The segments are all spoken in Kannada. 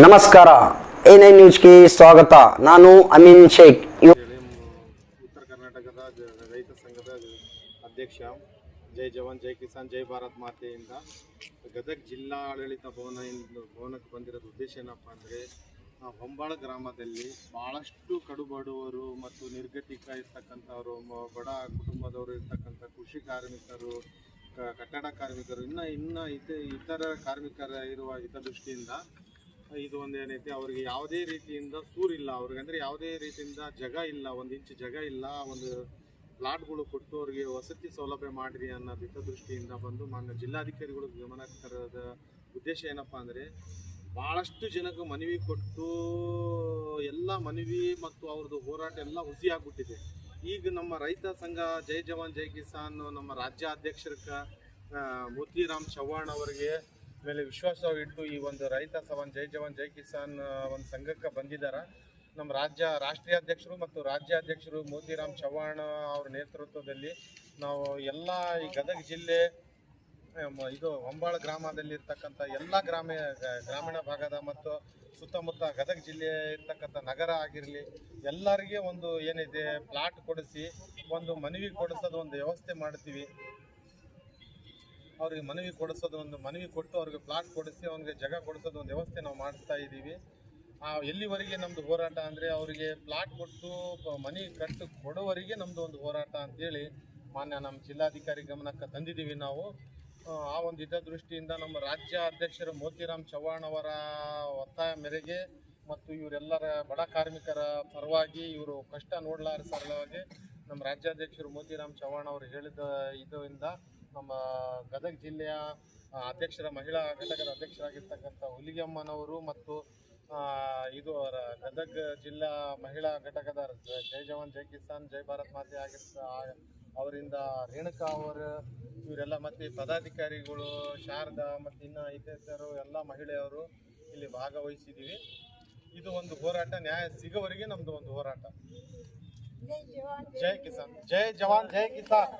ನಮಸ್ಕಾರ. ಎ ನೈನ್ ನ್ಯೂಸ್ಗೆ ಸ್ವಾಗತ. ನಾನು ಅಮೀನ್ ಶೇಖ್. ಉತ್ತರ ಕರ್ನಾಟಕದ ರೈತ ಸಂಘದ ಅಧ್ಯಕ್ಷ ಜೈ ಜವಾನ್, ಜೈ ಕಿಸಾನ್, ಜೈ ಭಾರತ್ ಮಾತೆಯಿಂದ ಗದಗ ಜಿಲ್ಲಾ ಆಡಳಿತ ಭವನ ಭವನಕ್ಕೆ ಬಂದಿರೋದು ಉದ್ದೇಶ ಏನಪ್ಪ ಅಂದರೆ ಹೊಂಬಾಳ ಗ್ರಾಮದಲ್ಲಿ ಭಾಳಷ್ಟು ಕಡುಬಡವರು ಮತ್ತು ನಿರ್ಗತಿಕ ಇರ್ತಕ್ಕಂಥವರು ಬಡ ಕುಟುಂಬದವರು ಇರ್ತಕ್ಕಂಥ ಕೃಷಿ ಕಾರ್ಮಿಕರು ಕಟ್ಟಡ ಕಾರ್ಮಿಕರು, ಇನ್ನು ಇನ್ನು ಇತ, ಇತರ ಕಾರ್ಮಿಕರ ಇರುವ ಹಿತದೃಷ್ಟಿಯಿಂದ ಇದು ಒಂದು ಏನೈತಿ ಅವ್ರಿಗೆ ಯಾವುದೇ ರೀತಿಯಿಂದ ಸೂರಿಲ್ಲ ಅವ್ರಿಗೆ ಅಂದರೆ ಯಾವುದೇ ರೀತಿಯಿಂದ ಜಗ ಇಲ್ಲ, ಒಂದು ಇಂಚು ಜಗ ಇಲ್ಲ, ಒಂದು ಪ್ಲಾಟ್ಗಳು ಕೊಟ್ಟು ಅವ್ರಿಗೆ ವಸತಿ ಸೌಲಭ್ಯ ಮಾಡಿರಿ ಅನ್ನೋ ಹಿತದೃಷ್ಟಿಯಿಂದ ಬಂದು ಮಾನ್ಯ ಜಿಲ್ಲಾಧಿಕಾರಿಗಳು ಗಮನಕ್ಕೆ ತರದ ಉದ್ದೇಶ ಏನಪ್ಪ ಅಂದರೆ ಭಾಳಷ್ಟು ಜನಕ್ಕೆ ಮನವಿ ಕೊಟ್ಟು ಎಲ್ಲ ಮನವಿ ಮತ್ತು ಅವ್ರದ್ದು ಹೋರಾಟ ಎಲ್ಲ ಹುಸಿ ಆಗ್ಬಿಟ್ಟಿದೆ. ಈಗ ನಮ್ಮ ರೈತ ಸಂಘ ಜೈ ಜವಾನ್, ಜೈ ಕಿಸಾನ್, ನಮ್ಮ ರಾಜ್ಯ ಅಧ್ಯಕ್ಷರ ಮೋತಿರಾಮ್ ಚವ್ಹಾಣ್ ಅವರಿಗೆ ಮೇಲೆ ವಿಶ್ವಾಸವಿಟ್ಟು ಈ ಒಂದು ರೈತ ಸವನ್, ಜೈ ಜವಾನ್, ಜೈ ಕಿಸಾನ್ ಒಂದು ಸಂಘಕ್ಕೆ ಬಂದಿದ್ದಾರೆ ನಮ್ಮ ರಾಜ್ಯ ರಾಷ್ಟ್ರೀಯ ಅಧ್ಯಕ್ಷರು ಮತ್ತು ರಾಜ್ಯ ಅಧ್ಯಕ್ಷರು ಮೋತಿರಾಮ್ ಚವ್ಹಾಣ್ ಅವರ ನೇತೃತ್ವದಲ್ಲಿ ನಾವು ಎಲ್ಲ ಈ ಗದಗ ಜಿಲ್ಲೆ ಇದು ಹೊಂಬಾಳ ಗ್ರಾಮದಲ್ಲಿ ಇರ್ತಕ್ಕಂಥ ಎಲ್ಲ ಗ್ರಾಮ ಗ- ಗ್ರಾಮೀಣ ಭಾಗದ ಮತ್ತು ಸುತ್ತಮುತ್ತ ಗದಗ ಜಿಲ್ಲೆ ಇರ್ತಕ್ಕಂಥ ನಗರ ಆಗಿರಲಿ, ಎಲ್ಲರಿಗೆ ಒಂದು ಏನಿದೆ, ಪ್ಲಾಟ್ ಕೊಡಿಸಿ, ಒಂದು ಮನವಿ ಕೊಡಿಸೋದು ಒಂದು ವ್ಯವಸ್ಥೆ ಮಾಡ್ತೀವಿ. ಅವ್ರಿಗೆ ಮನವಿ ಕೊಡಿಸೋದು ಒಂದು ಮನವಿ ಕೊಟ್ಟು ಅವ್ರಿಗೆ ಪ್ಲಾಟ್ ಕೊಡಿಸಿ ಅವ್ರಿಗೆ ಜಾಗ ಕೊಡಿಸೋದು ಒಂದು ವ್ಯವಸ್ಥೆ ನಾವು ಮಾಡಿಸ್ತಾ ಇದ್ದೀವಿ. ಎಲ್ಲಿವರೆಗೆ ನಮ್ಮದು ಹೋರಾಟ ಅಂದರೆ ಅವರಿಗೆ ಪ್ಲಾಟ್ ಕೊಟ್ಟು ಮನೆ ಕಟ್ಟು ಕೊಡೋವರೆಗೆ ನಮ್ಮದು ಒಂದು ಹೋರಾಟ ಅಂತೇಳಿ ಮಾನ್ಯ ನಮ್ಮ ಜಿಲ್ಲಾಧಿಕಾರಿ ಗಮನಕ್ಕೆ ತಂದಿದ್ದೀವಿ ನಾವು. ಆ, ಒಂದು ಇದ್ದ ದೃಷ್ಟಿಯಿಂದ ನಮ್ಮ ರಾಜ್ಯ ಅಧ್ಯಕ್ಷರು ಮೋತಿರಾಮ್ ಚವ್ಹಾಣ್ ಅವರ ಒತ್ತಾಯ ಮೇರೆಗೆ ಮತ್ತು ಇವರೆಲ್ಲರ ಬಡ ಕಾರ್ಮಿಕರ ಪರವಾಗಿ ಇವರು ಕಷ್ಟ ನೋಡಲಾರ ಸರಳವಾಗಿ ನಮ್ಮ ರಾಜ್ಯಾಧ್ಯಕ್ಷರು ಮೋತಿರಾಮ್ ಚವ್ಹಾಣ್ ಅವರು ಹೇಳಿದ ಇದರಿಂದ ನಮ್ಮ ಗದಗ ಜಿಲ್ಲೆಯ ಅಧ್ಯಕ್ಷರ ಮಹಿಳಾ ಘಟಕದ ಅಧ್ಯಕ್ಷರಾಗಿರ್ತಕ್ಕಂಥ ಹುಲಿಗೆಮ್ಮನವರು ಮತ್ತು ಇದು ಗದಗ ಜಿಲ್ಲಾ ಮಹಿಳಾ ಘಟಕದ ಜ- ಜವಾನ್ ಜೈ ಕಿಸಾನ್ ಜೈ ಭಾರತ್ ಮಾತೆ ಆಗಿರ್ತ ಅವರಿಂದ ರೇಣುಕಾ ಅವರು ಇವರೆಲ್ಲ ಮತ್ತೆ ಪದಾಧಿಕಾರಿಗಳು ಶಾರದಾ ಮತ್ತು ಇನ್ನು ಇತರರು ಎಲ್ಲ ಮಹಿಳೆಯರು ಇಲ್ಲಿ ಭಾಗವಹಿಸಿದ್ದೀವಿ. ಇದು ಒಂದು ಹೋರಾಟ ನ್ಯಾಯ ಸಿಗೋವರೆಗೆ ನಮ್ಮದು ಒಂದು ಹೋರಾಟ. ಜೈ ಕಿಸಾನ್. ಜೈ ಜವಾನ್ ಜೈ ಕಿಸಾನ್.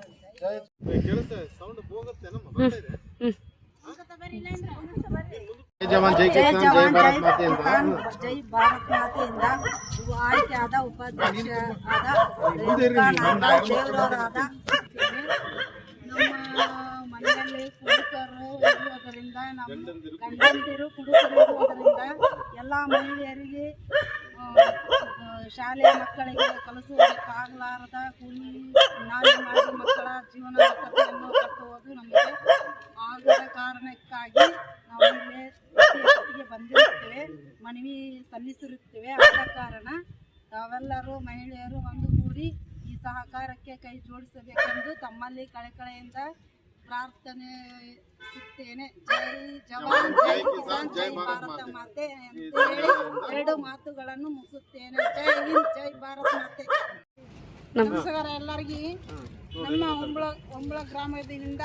ಜವಾನ್ ಜೈ ಕಿಸಾನ್ ಜೈ ಭಾರತ್ ಜೈ ಭಾರತ್ ಉಪಾಧ್ಯಕ್ಷ ಆದ ದೇವರವರಾದ ನಮ್ಮ ಮನೆಯಲ್ಲಿ ಕುಡುಕರು ಇರುವುದರಿಂದ ನಮ್ಮ ಗಂಡಂದಿರು ಕುಡುಕರು ಇರುವುದರಿಂದ ಎಲ್ಲ ಮಹಿಳೆಯರಿಗೆ ಶಾಲೆಯ ಮಕ್ಕಳಿಗೆ ಕಲಿಸುವುದಕ್ಕಾಗಲಾರದ ಕೂಲಿ ಮಾಡಿ ಮಕ್ಕಳ ಜೀವನ ಕಥೆಯನ್ನು ಕಟ್ಟುವುದು ನಮಗೆ ಆಗದ ಕಾರಣಕ್ಕಾಗಿ ನಾವು ಇಲ್ಲಿ ಬಂದಿರುತ್ತೇವೆ ಮನವಿ ಸಲ್ಲಿಸಿರುತ್ತೇವೆ. ಆದ ಕಾರಣ ತಾವೆಲ್ಲರೂ ಮಹಿಳೆಯರು ಒಂದುಗೂಡಿ ಈ ಸಹಕಾರಕ್ಕೆ ಕೈ ಜೋಡಿಸಬೇಕೆಂದು ತಮ್ಮಲ್ಲಿ ಕಳೆಕಳೆಯಿಂದ ಪ್ರಾರ್ಥನೆ ಸುತ್ತೇನೆ. ಜೈ ಜವಾನ್ ಜೈ ಕಿಸಾನ್ ಜೈ ಭಾರತ ಮಾತೆ. ಅಂತ ಹೇಳಿ ಎರಡು ಮಾತುಗಳನ್ನು ಮುಗಿಸುತ್ತೇನೆ. ಜೈ ಹಿಂದ್ ಜೈ ಭಾರತ್ ಮಾತೆ. ನಮಸ್ಕಾರ ಎಲ್ಲರಿಗೆ. ನಮ್ಮ ಹೊಂಬಳ ಹೊಂಬಳ ಗ್ರಾಮದಿಂದ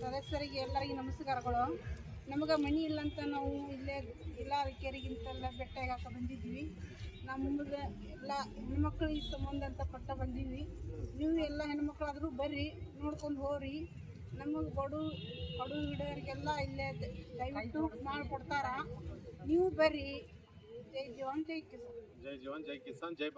ಸದಸ್ಯರಿಗೆ ಎಲ್ಲರಿಗೆ ನಮಸ್ಕಾರಗಳು. ನಮಗೆ ಮನಿ ಇಲ್ಲ ಅಂತ ನಾವು ಇಲ್ಲೇ ಎಲ್ಲ ಕೆರೆಗಿಂತೆಲ್ಲ ಬೆಟ್ಟಾಗ ಹಾಕ ಬಂದಿದ್ವಿ. ನಮಗೆ ಎಲ್ಲ ಹೆಣ್ಮಕ್ಳಿಗೆ ಸಂಬಂಧ ಅಂತ ಪಟ್ಟ ಬಂದೀವಿ ನೀವು ಎಲ್ಲ ಹೆಣ್ಮಕ್ಳಾದರೂ ಬರ್ರಿ ನೋಡ್ಕೊಂಡು ಹೋಗ್ರಿ. ನಮಗೆ ಬಡು ಬಡು ಹಿಡಿಯೋರಿಗೆಲ್ಲ ಇಲ್ಲೇ ದಯವಿಟ್ಟು ಮಾಡಿಕೊಡ್ತಾರ ನೀವು ಬರ್ರಿ. ಜೈ ಜವಾನ್ ಜೈ ಕಿಸಾನ್. ಜೈ ಜವಾನ್ ಜೈ ಕಿಸಾನ್ ಜೈ